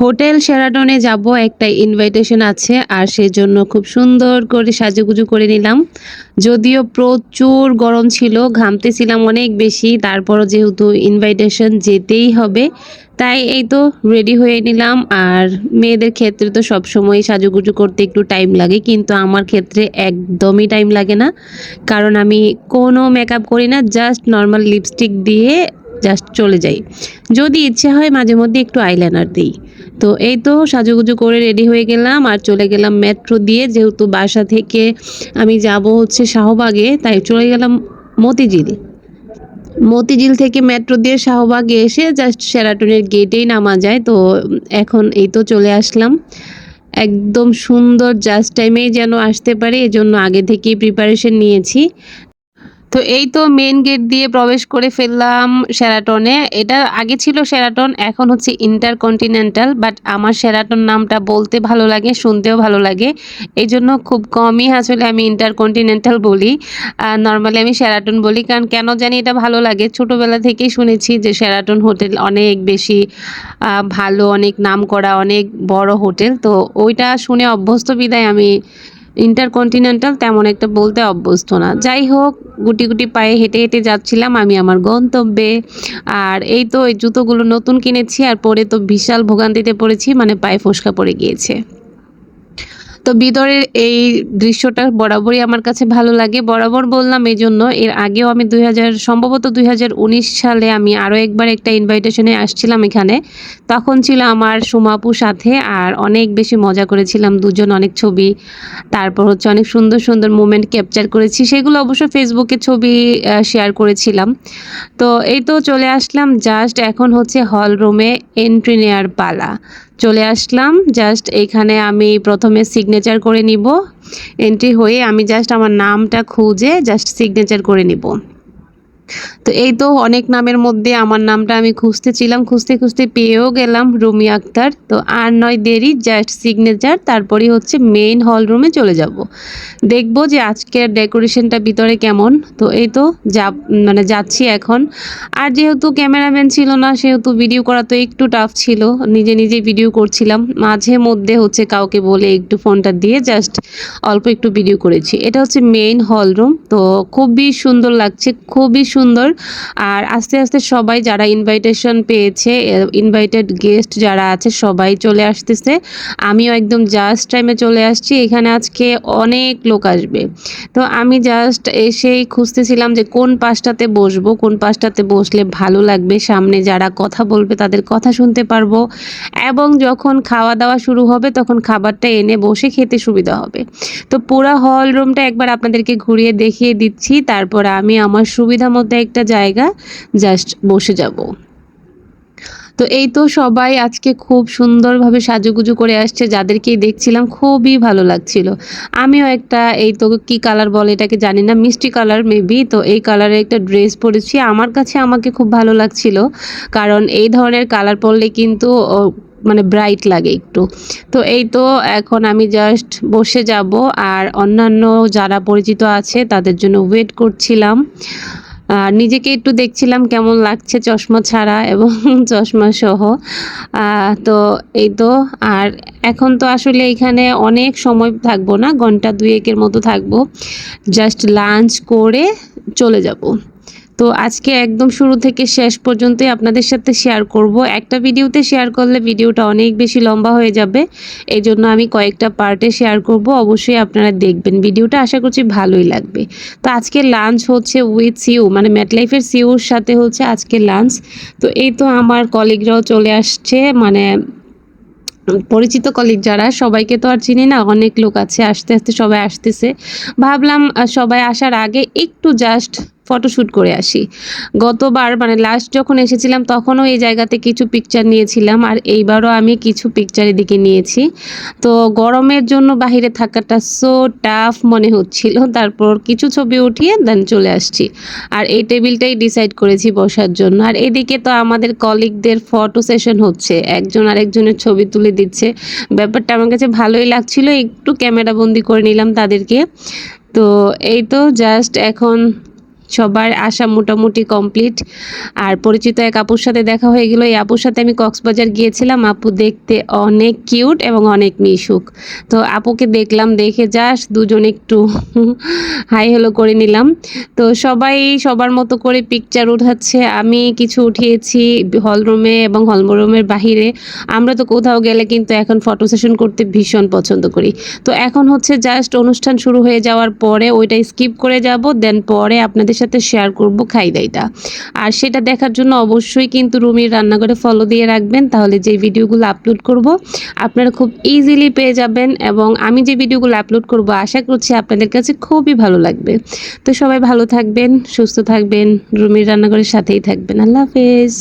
Hotel শেরাটনে যাব, একটা invitation আছে, আর সেজন্য খুব সুন্দর করে সাজুগুজু করে নিলাম। যদিও প্রচুর গরম ছিল, ঘামতেছিলাম অনেক বেশি, তারপরও যেহেতু ইনভাইটেশন যেতেই হবে, তাই এই তো রেডি হয়ে নিলাম। আর মেয়েদের ক্ষেত্রে তো সব সবসময় সাজুগুজু করতে একটু টাইম লাগে, কিন্তু আমার ক্ষেত্রে একদমই টাইম লাগে না। কারণ আমি কোনো মেকআপ করি না জাস্ট নর্মাল লিপস্টিক দিয়ে জাস্ট চলে যাই। যদি ইচ্ছে হয় মাঝে মধ্যে একটু আইলাইনার দিই। তো এই তো সাজুগুজু করে রেডি হয়ে গেলাম আর চলে গেলাম মেট্রো দিয়ে, যেহেতু বাসা থেকে আমি যাব হচ্ছে শাহবাগে, তাই চলে গেলাম মতিঝিল। মতিঝিল থেকে মেট্রো দিয়ে শাহবাগে এসে জাস্ট সেরাটনের গেটেই নামা যায়, তো এখন এই তো চলে আসলাম। একদম সুন্দর জাস্ট টাইমেই যেন আসতে পারি, এজন্য আগে থেকেই প্রিপারেশন নিয়েছি। তো এই তো মেন গেট দিয়ে প্রবেশ করে ফেললাম সেরাটনে এটা আগে ছিল সেরাটন এখন হচ্ছে ইন্টারকন্টিনেন্টাল বাট আমার সেরাটন নামটা বলতে ভালো লাগে, শুনতেও ভালো লাগে। এই জন্য খুব কমই আসলে আমি ইন্টারকন্টিনেন্টাল বলি। আর নর্মালি আমি সেরাটন বলি, কারণ কেন জানি এটা ভালো লাগে। ছোটোবেলা থেকেই শুনেছি যে সেরাটন হোটেল অনেক বেশি ভালো, অনেক নাম করা অনেক বড় হোটেল তো ওইটা শুনে অভ্যস্ত বিদায় আমি ইন্টারকন্টিনেন্টাল তেমন একটা বলতে অভ্যস্ত না। যাই হোক, গুটি গুটি পায়ে হেঁটে হেঁটে যাচ্ছিলাম আমি আমার গন্তব্যে। আর এই তো এই জুতোগুলো নতুন কিনেছি আর পরে তো বিশাল ভোগান্তিতে পড়েছি মানে পায়ে ফোসকা পড়ে গিয়েছে। তো ভিতরের এই দৃশ্যটা বরাবরই আমার কাছে ভালো লাগে। বরাবর বললাম এই জন্য এর আগেও আমি দুই হাজার, সম্ভবত দুই হাজার উনিশ সালে আমি আরও একবার একটা ইনভাইটেশনে আসছিলাম এখানে। তখন ছিল আমার সুমাপু সাথে আর অনেক বেশি মজা করেছিলাম, দুজন অনেক ছবি, তারপর হচ্ছে অনেক সুন্দর সুন্দর মোমেন্ট ক্যাপচার করেছি। সেগুলো অবশ্য ফেসবুকে ছবি শেয়ার করেছিলাম। তো এই তো চলে আসলাম জাস্ট এখন হচ্ছে হল রুমে এন্ট্রি নেওয়ার পালা। চলে আসলাম। জাস্ট এইখানে আমি প্রথমে সিগনেচার করে নিব। এন্ট্রি হয়ে আমি জাস্ট আমার নামটা খুঁজে জাস্ট সিগনেচার করে নিব। তো এই তো অনেক নামের মধ্যে আমার নামটা আমি খুঁজতেছিলাম খুঁজতে খুঁজতে পেয়েও গেলাম রুমি আক্তার। তো আর নয় দেরি জাস্ট সিগনেচার তারপরেই হচ্ছে মেইন হল রুমে চলে যাব। দেখব যে আজকের ডেকোরেশনটা ভিতরে কেমন। তো এই তো যা মানে যাচ্ছি এখন। আর যেহেতু ক্যামেরাম্যান ছিল না, সেহেতু ভিডিও করা তো একটু টাফ ছিল। নিজে নিজে ভিডিও করছিলাম। মাঝে মধ্যে হচ্ছে কাউকে বলে একটু ফোনটা দিয়ে জাস্ট অল্প একটু ভিডিও করেছি। এটা হচ্ছে মেইন হল রুম তো খুবই সুন্দর লাগছে, খুবই সুন্দর। আর আস্তে আস্তে সবাই যারা ইনভাইটেশন পেয়েছে ইনভাইটেড গেস্ট যারা আছে, সবাই চলে আসতেছে। আমিও একদম জাস্ট টাইমে চলে আসছি। এখানে আজকে অনেক লোক আসবে। তো আমি জাস্ট এসেই খুঁজতেছিলাম যে কোন পাশটাতে বসবো, কোন পাশটাতে বসলে ভালো লাগবে। সামনে যারা কথা বলবে তাদের কথা শুনতে পারব। এবং যখন খাওয়া দাওয়া শুরু হবে, তখন খাবারটা এনে বসে খেতে সুবিধা হবে। তো পুরো হল রুমটা একবার আপনাদেরকে ঘুরিয়ে দেখিয়ে দিচ্ছি। তারপর আমি আমার সুবিধা মতো একটা জায়গা জাস্ট বসে যাব। তো এই তো সবাই আজকে খুব সুন্দরভাবে সাজুগুজু করে আসছে, যাদেরকেই দেখছিলাম খুবই ভালো লাগছিল। আমিও একটা, এই তো কি কালার বলে এটাকে জানি না, মিষ্টি কালার মেবি তো এই কালারে একটা ড্রেস পরেছি। আমার কাছে আমাকে খুব ভালো লাগছিল, কারণ এই ধরনের কালার পরলে কিন্তু মানে ব্রাইট লাগে একটু। তো এই তো এখন আমি জাস্ট বসে যাব, আর অন্যান্য যারা পরিচিত আছে তাদের জন্য ওয়েট করছিলাম। আর নিজেকে একটু দেখছিলাম কেমন লাগছে চশমা ছাড়া এবং চশমা সহ। তো এই তো, আর এখন তো আসলে এখানে অনেক সময় থাকব না, ঘণ্টা দুয়েকের মতো থাকব। জাস্ট লাঞ্চ করে চলে যাব। তো আজকে একদম শুরু থেকে শেষ পর্যন্তই আপনাদের সাথে শেয়ার করব। একটা ভিডিওতে শেয়ার করলে ভিডিওটা অনেক বেশি লম্বা হয়ে যাবে এই জন্য আমি কয়েকটা পার্টে শেয়ার করব, অবশ্যই আপনারা দেখবেন। ভিডিওটা আশা করছি ভালোই লাগবে। তো আজকে লাঞ্চ হচ্ছে উইথ সিউ মানে ম্যাটলাইফের সিউর সাথে হচ্ছে আজকে লাঞ্চ তো এই তো আমার কলিগরাও চলে আসছে মানে পরিচিত কলিগ যারা, সবাইকে তো আর চিনি না, অনেক লোক আছে, আস্তে আস্তে সবাই আসতেছে। ভাবলাম সবাই আসার আগে একটু জাস্ট ফটোশ্যুট করে আসি। গতবার মানে লাস্ট যখন এসেছিলাম তখনও এই জায়গাতে কিছু পিকচার নিয়েছিলাম আর এইবারও আমি কিছু পিকচার এদিকে নিয়েছি। তো গরমের জন্য বাইরে থাকাটা সো টাফ মনে হচ্ছিল। তারপর কিছু ছবি উঠিয়ে দেন চলে আসছি। আর এই টেবিলটাই ডিসাইড করেছি বসার জন্য। আর এদিকে তো আমাদের কলিগদের ফটো সেশন হচ্ছে। একজন আরেকজনের ছবি তুলে দিচ্ছে। ব্যাপারটা আমার কাছে ভালোই লাগছিল। একটু ক্যামেরা বন্দি করে নিলাম তাদেরকে। তো এই তো জাস্ট এখন সবার আশা মোটামুটি কমপ্লিট। আর পরিচিত এক আপুর সাথে দেখা হয়ে গেল। এই আপুর সাথে আমি কক্সবাজার গিয়েছিলাম। আপু দেখতে অনেক কিউট এবং অনেক মিশুক। তো আপুকে দেখলাম, দেখে জাস্ট দুজন একটু হাই হ্যালো করে নিলাম। তো সবাই সবার মতো করে পিকচার উঠাচ্ছে। আমি কিছু উঠিয়েছি হলরুমে এবং হলরুমের বাহিরে। আমরা তো কোথাও গেলে কিন্তু এখন ফটো সেশন করতে ভীষণ পছন্দ করি। তো এখন হচ্ছে জাস্ট অনুষ্ঠান শুরু হয়ে যাওয়ার পরে ওইটা স্কিপ করে যাব। দেন পরে আপনাদের সাথে শেয়ার করব খাই দাইটা আর সেটা দেখার জন্য অবশ্যই কিন্তু রুমির রান্নাঘরে ফলো দিয়ে রাখবেন, তাহলে যে ভিডিওগুলো আপলোড করব আপনারা খুব ইজিলি পেয়ে যাবেন এবং আমি যে ভিডিওগুলো আপলোড করব আশা করছি আপনাদের কাছে খুবই ভালো লাগবে। তো সবাই ভালো থাকবেন, সুস্থ থাকবেন, রুমির রান্নাঘরের সাথেই থাকবেন। আল্লাহ হাফেজ।